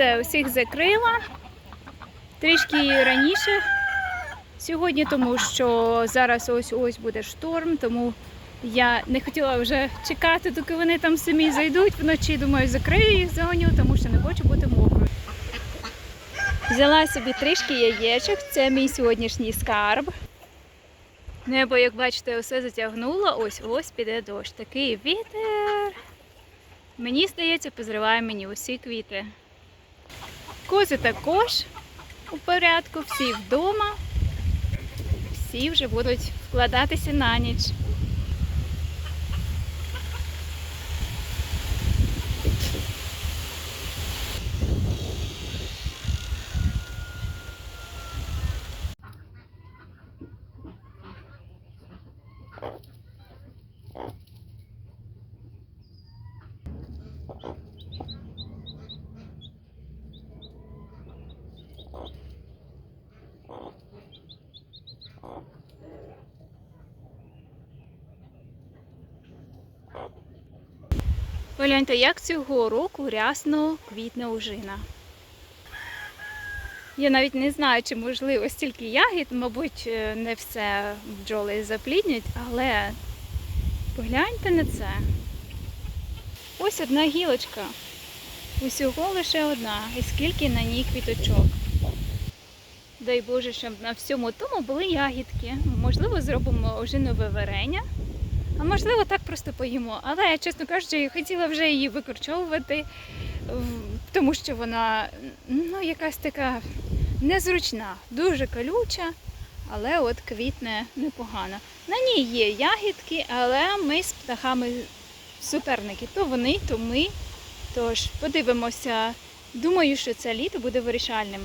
Все, усіх закрила. Трішки раніше сьогодні, тому що зараз ось ось буде шторм, тому я не хотіла вже чекати, доки вони там самі зайдуть. Вночі думаю, закрию їх зоню, тому що не хочу бути мокрою. Взяла собі трішки яєчок, це мій сьогоднішній скарб. Небо, як бачите, все затягнуло. Ось ось піде дощ. Такий вітер. Мені здається, позриває мені усі квіти. Кози також у порядку, всі вдома. Всі вже будуть вкладатися на ніч. Погляньте, як цього року рясно квітне ужина. Я навіть не знаю, чи можливо стільки ягід, мабуть, е, не все бджоли запліднять, але погляньте на це. Ось одна гілочка. Усього лише одна. І скільки на ній квіточок. Дай Боже, щоб на всьому тому були ягідки. Можливо, зробимо ожинове варення. А можливо, так просто поїмо. Але, чесно кажучи, хотіла вже її викорчовувати, тому що вона ну, якась така незручна, дуже колюча, але от квітне непогано. На ній є ягідки, але ми з птахами суперники. То вони, то ми. Тож подивимося. Думаю, що це літо буде вирішальним.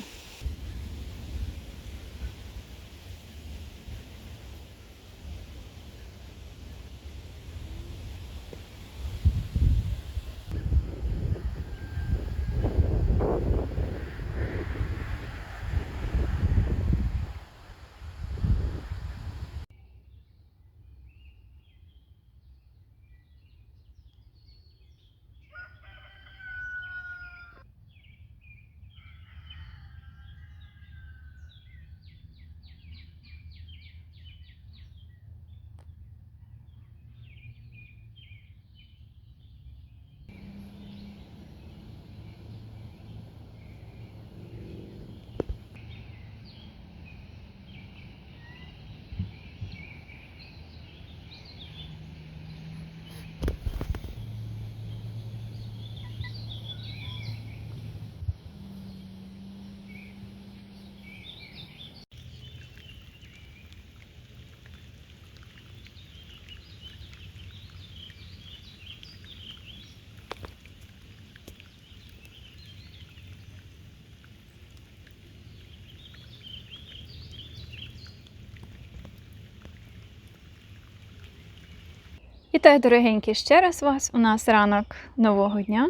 Вітаю, дорогенькі, ще раз вас. У нас ранок нового дня.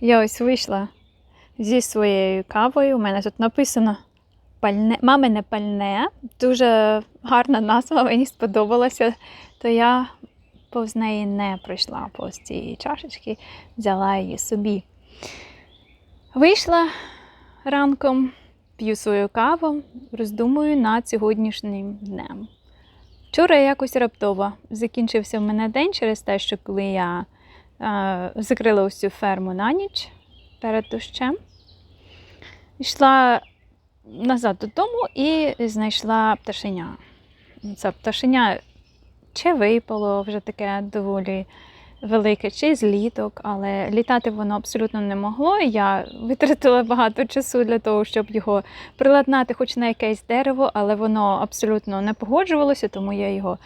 Я ось вийшла зі своєю кавою. У мене тут написано пальне, мамине пальне. Дуже гарна назва, мені сподобалася. То я повз неї не пройшла повз цієї чашечки, взяла її собі. Вийшла ранком, п'ю свою каву, роздумую над сьогоднішнім днем. Вчора якось раптово закінчився в мене день через те, що коли я е, закрила усю ферму на ніч перед дощем, йшла назад додому і знайшла пташеня. Це пташеня чи випало вже таке доволі велике, чи з літок, але літати воно абсолютно не могло. Я витратила багато часу для того, щоб його приладнати хоч на якесь дерево, але воно абсолютно не погоджувалося, тому я його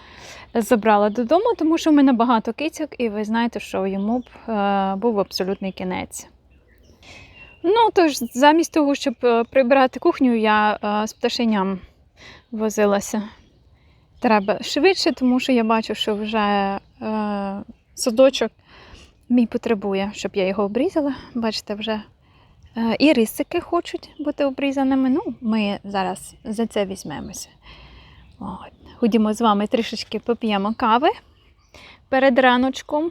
забрала додому, тому що в мене багато кицьок, і ви знаєте, що йому б е, був абсолютний кінець. Ну, тож, замість того, щоб е, прибирати кухню, я е, з пташеням возилася. Треба швидше, тому що я бачу, що вже е, садочок мій потребує, щоб я його обрізала. Бачите, вже е, і рисики хочуть бути обрізаними. Ну, ми зараз за це візьмемося. Ходімо з вами трішечки поп'ємо кави перед раночком.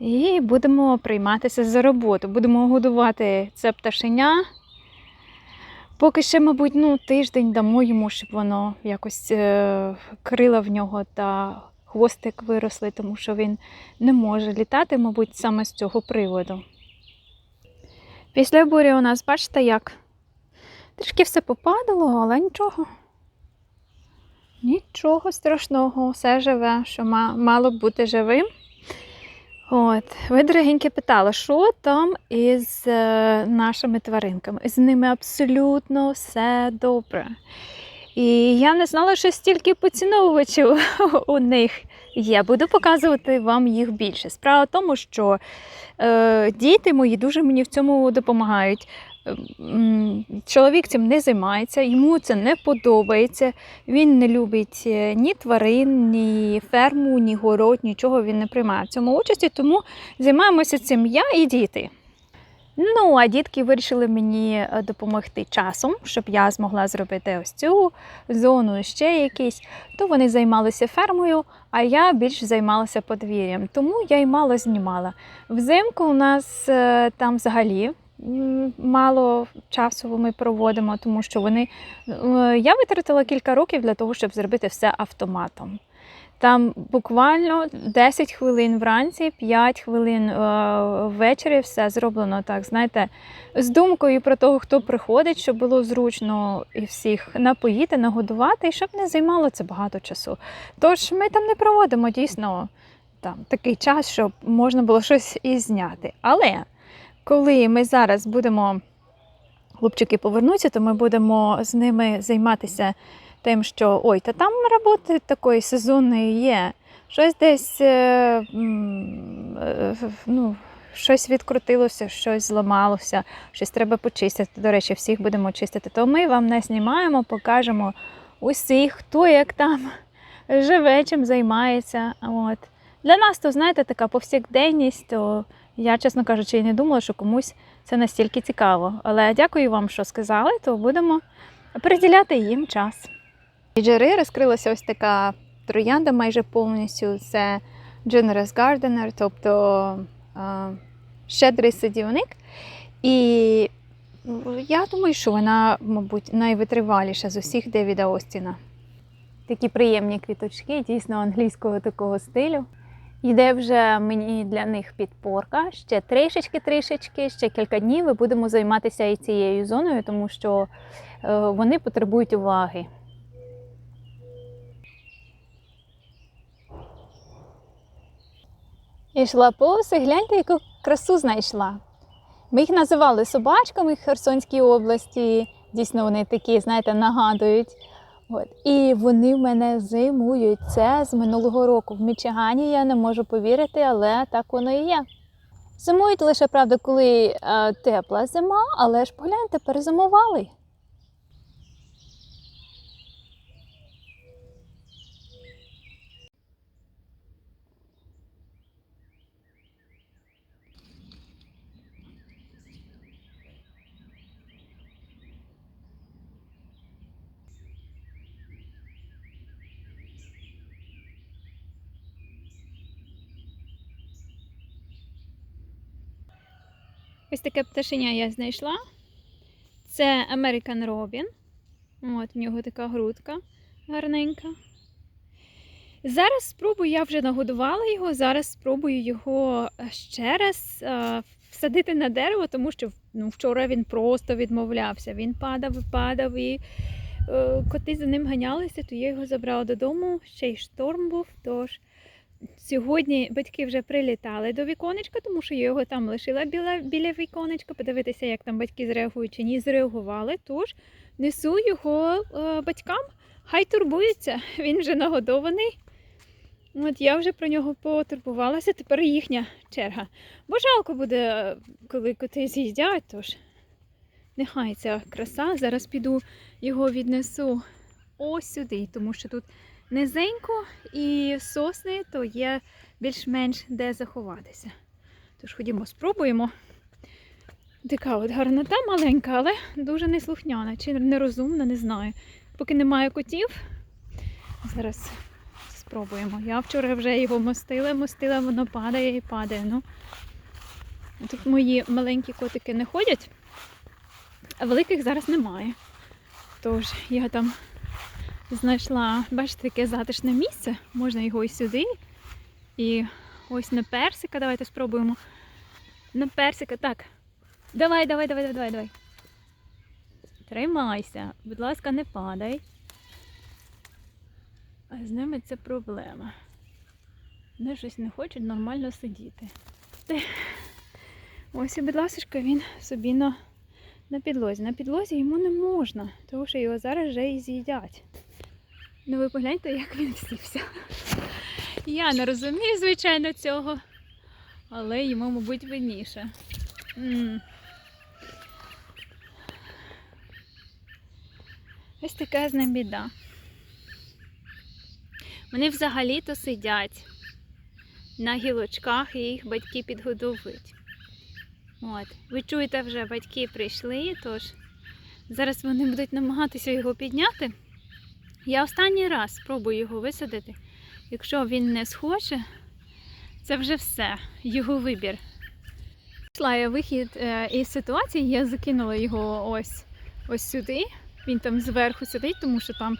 І будемо прийматися за роботу. Будемо годувати це пташеня. Поки ще, мабуть, ну, тиждень дамо йому, щоб воно якось е, крила в нього та хвостик виросли, тому що він не може літати, мабуть, саме з цього приводу. Після бурі у нас, бачите, як? Трішки все попадало, але нічого. Нічого страшного, все живе, що мало б бути живим. От, ви, дорогенькі, питали, що там із е, нашими тваринками? З ними абсолютно все добре. І я не знала, що стільки поціновувачів у них є. Буду показувати вам їх більше. Справа в тому, що е, діти мої дуже мені в цьому допомагають. Чоловік цим не займається, йому це не подобається. Він не любить е, ні тварин, ні ферму, ні город, нічого він не приймає в цьому участі, тому займаємося цим я і діти. Ну, а дітки вирішили мені е, допомогти часом, щоб я змогла зробити ось цю зону, ще якісь. То вони займалися фермою, а я більш займалася подвір'ям. Тому я й мало знімала. Взимку у нас е, там взагалі мало часу ми проводимо, тому що вони. е, Я витратила кілька років для того, щоб зробити все автоматом. Там буквально 10 хвилин вранці, 5 хвилин е, ввечері все зроблено так, знаєте, з думкою про того, хто приходить, щоб було зручно і всіх напоїти, нагодувати, і щоб не займало це багато часу. Тож ми там не проводимо дійсно там, такий час, щоб можна було щось і зняти. Але коли ми зараз будемо, хлопчики повернуться, то ми будемо з ними займатися тим, що ой, та там роботи такої сезонної є. Щось десь е, е, ну, щось відкрутилося, щось зламалося, щось треба почистити. До речі, всіх будемо чистити. То ми вам не знімаємо, покажемо усіх, хто як там живе, чим займається. От. Для нас то, знаєте, така повсякденність, то я, чесно кажучи, і не думала, що комусь це настільки цікаво. Але дякую вам, що сказали, то будемо приділяти їм час. Джери розкрилася ось така троянда майже повністю. Це Generous Gardener, тобто щедрий садівник. І я думаю, що вона, мабуть, найвитриваліша з усіх Девіда Остіна. Такі приємні квіточки, дійсно англійського такого стилю. Йде вже мені для них підпорка. Ще трішечки-трішечки, ще кілька днів і будемо займатися і цією зоною, тому що е, вони потребують уваги. І йшла повз, і гляньте, яку красу знайшла. Ми їх називали собачками в Херсонській області. Дійсно, вони такі, знаєте, нагадують. От. І вони в мене зимують. Це з минулого року. В Мічигані я не можу повірити, але так воно і є. Зимують лише, правда, коли е, тепла зима, але ж погляньте, перезимували. Ось таке пташеня я знайшла. Це American Robin. От в нього така грудка гарненька. Зараз спробую, я вже нагодувала його, зараз спробую його ще раз а, всадити на дерево, тому що ну, вчора він просто відмовлявся. Він падав падав, і е, коти за ним ганялися, то я його забрала додому. Ще й шторм був. Тож Сьогодні батьки вже прилітали до віконечка, тому що я його там лишила біля, біля віконечка, подивитися, як там батьки зреагують чи ні, зреагували. Тож несу його е, батькам, хай турбуються, він вже нагодований. От я вже про нього потурбувалася, тепер їхня черга. Бо жалко буде, е, коли коти з'їдять, тож нехай ця краса. Зараз піду його віднесу ось сюди, тому що тут низенько і сосни, то є більш-менш де заховатися. Тож ходімо, спробуємо. Така от гарнота маленька, але дуже неслухняна чи нерозумна, не знаю. Поки немає котів. Зараз спробуємо. Я вчора вже його мостила, мостила, воно падає і падає. Ну, тут мої маленькі котики не ходять, а великих зараз немає. Тож я там знайшла, бачите, таке затишне місце, можна його і сюди. І ось на персика, давайте спробуємо. На персика, так. Давай, давай, давай, давай, давай. Тримайся, будь ласка, не падай. А з ними це проблема. Вони щось не хочуть нормально сидіти. Ось, і, будь ласка, він собі на, на підлозі. На підлозі йому не можна, тому що його зараз вже і з'їдять. Ну ви погляньте, як він сівся. Я не розумію, звичайно, цього, але йому, мабуть, видніше. Ось така з ним біда. Вони взагалі-то сидять на гілочках і їх батьки підгодовують. От. Ви чуєте, вже батьки прийшли, тож зараз вони будуть намагатися його підняти. Я останній раз спробую його висадити. Якщо він не схоче, це вже все, його вибір. Пішла я вихід е, із ситуації, я закинула його ось, ось сюди. Він там зверху сидить, тому що там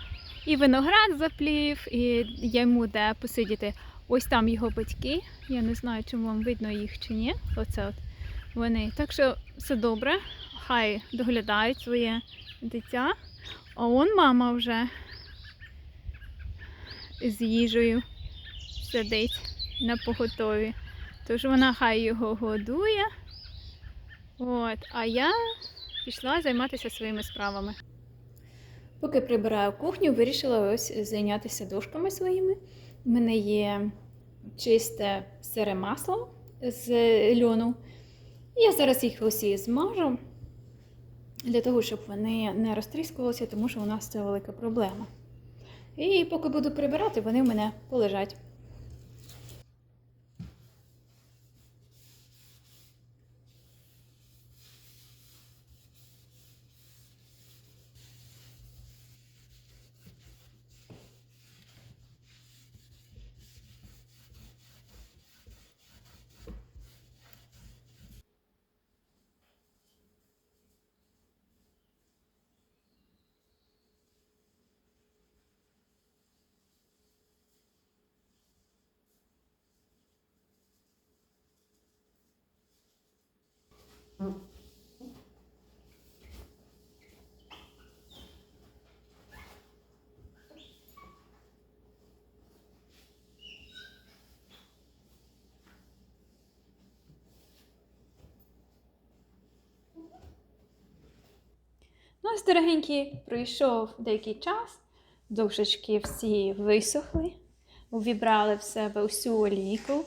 і виноград заплів, і йому де посидіти. Ось там його батьки. Я не знаю, чи вам видно їх чи ні. Оце от вони. Так що все добре, хай доглядають своє дитя. А он мама вже з їжею сидить на поготові. Тож вона хай його годує. От, а я пішла займатися своїми справами. Поки прибираю кухню, вирішила ось зайнятися дошками своїми. У мене є чисте сире масло з льону. Я зараз їх усі змажу для того, щоб вони не розтріскувалися, тому що у нас це велика проблема. І поки буду прибирати, вони в мене полежать. Ось, дорогенькі, пройшов деякий час, дошечки всі висохли, увібрали в себе усю олійку.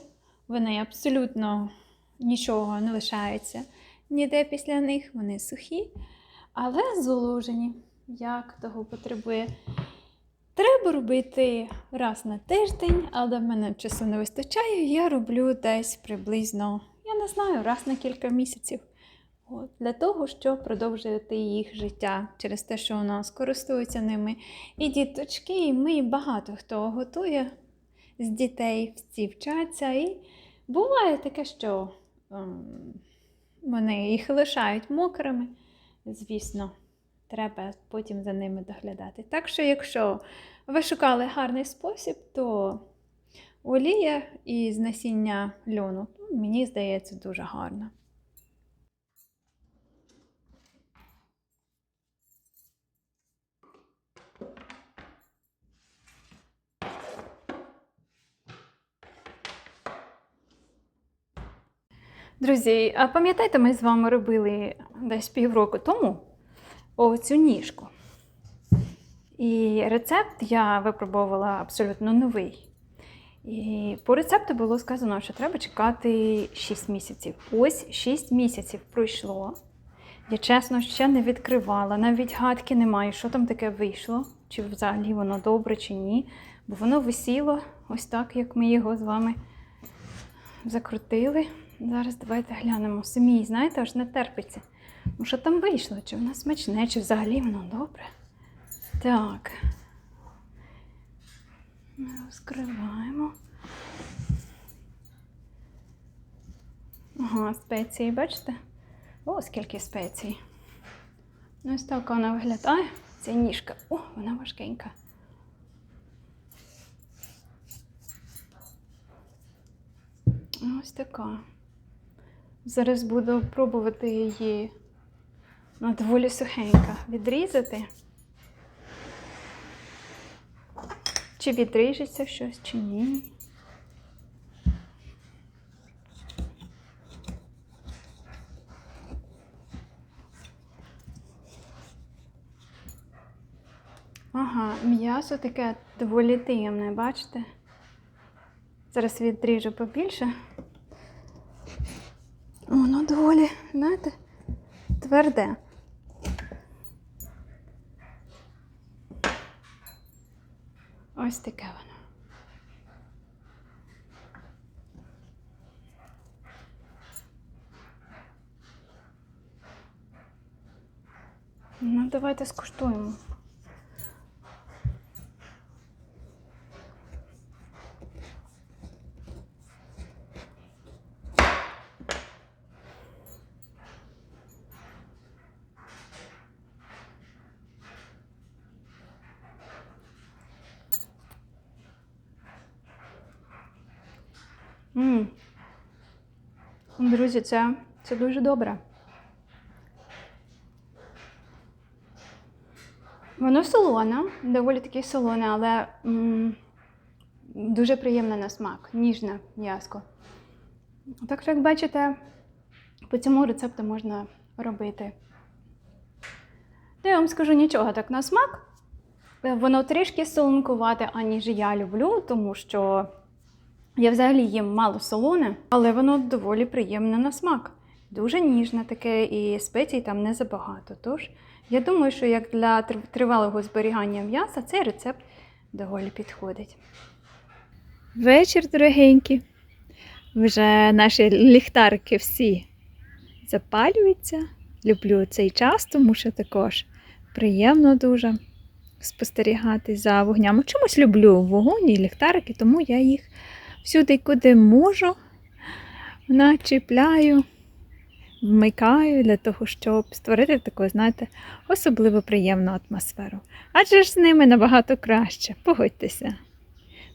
Вони абсолютно нічого не лишається ніде після них, вони сухі, але зволожені, як того потребує. Треба робити раз на тиждень, але в мене часу не вистачає. Я роблю десь приблизно, я не знаю, раз на кілька місяців. От, для того, щоб продовжувати їх життя через те, що у нас користуються ними і діточки, і ми і багато хто готує з дітей, всі вчаться. І буває таке, що ем, вони їх лишають мокрими. Звісно, треба потім за ними доглядати. Так що, якщо ви шукали гарний спосіб, то олія із насіння льону, ну, мені здається, дуже гарно. Друзі, а пам'ятаєте, ми з вами робили десь півроку тому оцю ніжку. І рецепт я випробовувала абсолютно новий. І по рецепту було сказано, що треба чекати 6 місяців. Ось 6 місяців пройшло. Я чесно ще не відкривала, навіть гадки немає, що там таке вийшло, чи взагалі воно добре, чи ні. Бо воно висіло ось так, як ми його з вами закрутили. Зараз давайте глянемо. Самі, знаєте, аж не терпиться. Ну, що там вийшло? Чи воно смачне, чи взагалі воно добре? Так. Розкриваємо. Ага, спеції, бачите? О, скільки спецій. Ну, ось так вона виглядає. Це ніжка. О, вона важкенька. Ось така. Зараз буду пробувати її вона доволі сухенька. Відрізати. Чи відріжеться щось, чи ні. Ага, м'ясо таке доволі темне, бачите? Зараз відріжу побільше. Воно доволі, знаєте, тверде. Ось таке воно. Ну, давайте скуштуємо. М. Друзі, це, це дуже добре. Воно солоне, доволі таки солоне, але м, дуже приємне на смак, ніжне м'яско. Так що, як бачите, по цьому рецепту можна робити. Та я вам скажу нічого так на смак. Е, Воно трішки солонкувате, аніж я люблю, тому що я взагалі їм мало солоне, але воно доволі приємне на смак. Дуже ніжне таке, і спецій там не забагато. Тож, я думаю, що як для тривалого зберігання м'яса цей рецепт доволі підходить. Вечір, дорогенькі. Вже наші ліхтарики всі запалюються. Люблю цей час, тому що також приємно дуже спостерігати за вогнями. Чомусь люблю вогонь і ліхтарики, тому я їх всюди, куди можу, начіпляю, вмикаю для того, щоб створити таку, знаєте, особливо приємну атмосферу. Адже ж з ними набагато краще, погодьтеся.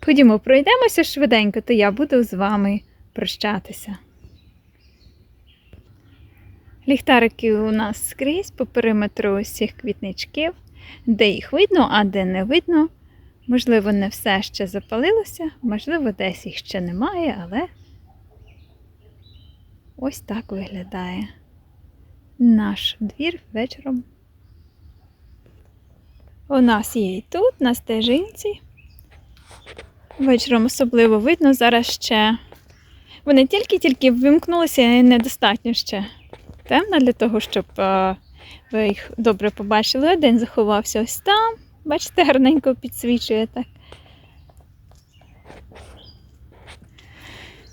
Ходімо, пройдемося швиденько, то я буду з вами прощатися. Ліхтарики у нас скрізь по периметру усіх квітничків, де їх видно, а де не видно. Можливо, не все ще запалилося, можливо, десь їх ще немає, але ось так виглядає наш двір вечором. У нас є і тут, на стежинці. Вечором особливо видно, зараз ще вони тільки-тільки вимкнулися і недостатньо ще темно для того, щоб е, ви їх добре побачили. Один заховався ось там. Бачите, гарненько підсвічує так.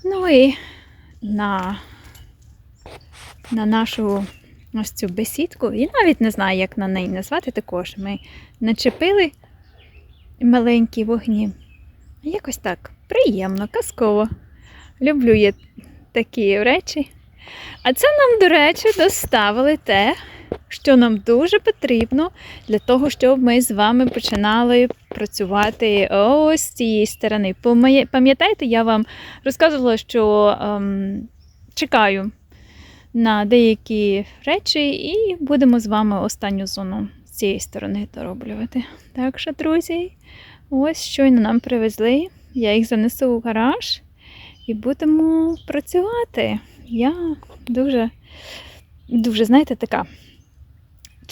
Ну і на, на нашу ось цю бесідку, і навіть не знаю, як на неї назвати також. Ми начепили маленькі вогні. Якось так приємно, казково. Люблю я такі речі. А це нам, до речі, доставили те, що нам дуже потрібно для того, щоб ми з вами починали працювати ось з цієї сторони. Пам'ятаєте, я вам розказувала, що ем, чекаю на деякі речі, і будемо з вами останню зону з цієї сторони дороблювати. Так що, друзі, ось щойно нам привезли. Я їх занесу у гараж і будемо працювати. Я дуже, дуже, знаєте, така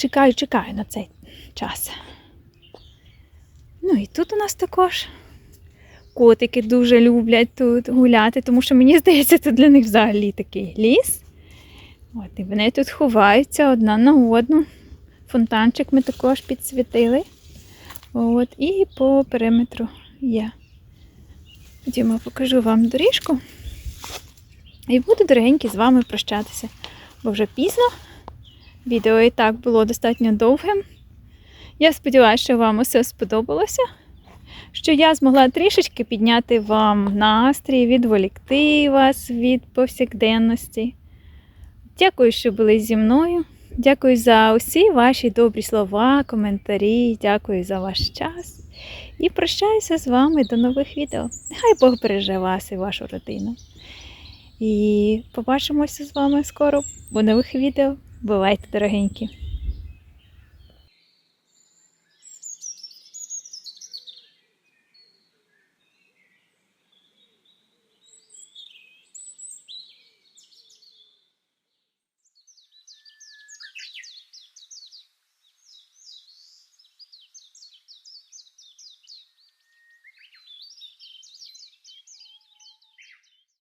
чекаю, чекаю на цей час. Ну і тут у нас також котики дуже люблять тут гуляти, тому що мені здається, це для них взагалі такий ліс. От, і вони тут ховаються одна на одну. Фонтанчик ми також підсвітили. От, і по периметру є. Ходімо, покажу вам доріжку. І буду, дорогенькі, з вами прощатися, бо вже пізно. Відео і так було достатньо довгим. Я сподіваюся, що вам усе сподобалося. що я змогла трішечки підняти вам настрій, відволікти вас від повсякденності. Дякую, що були зі мною. Дякую за усі ваші добрі слова, коментарі. Дякую за ваш час. І прощаюся з вами до нових відео. Хай Бог береже вас і вашу родину. І побачимося з вами скоро у нових відео. Бувайте, дорогенькі!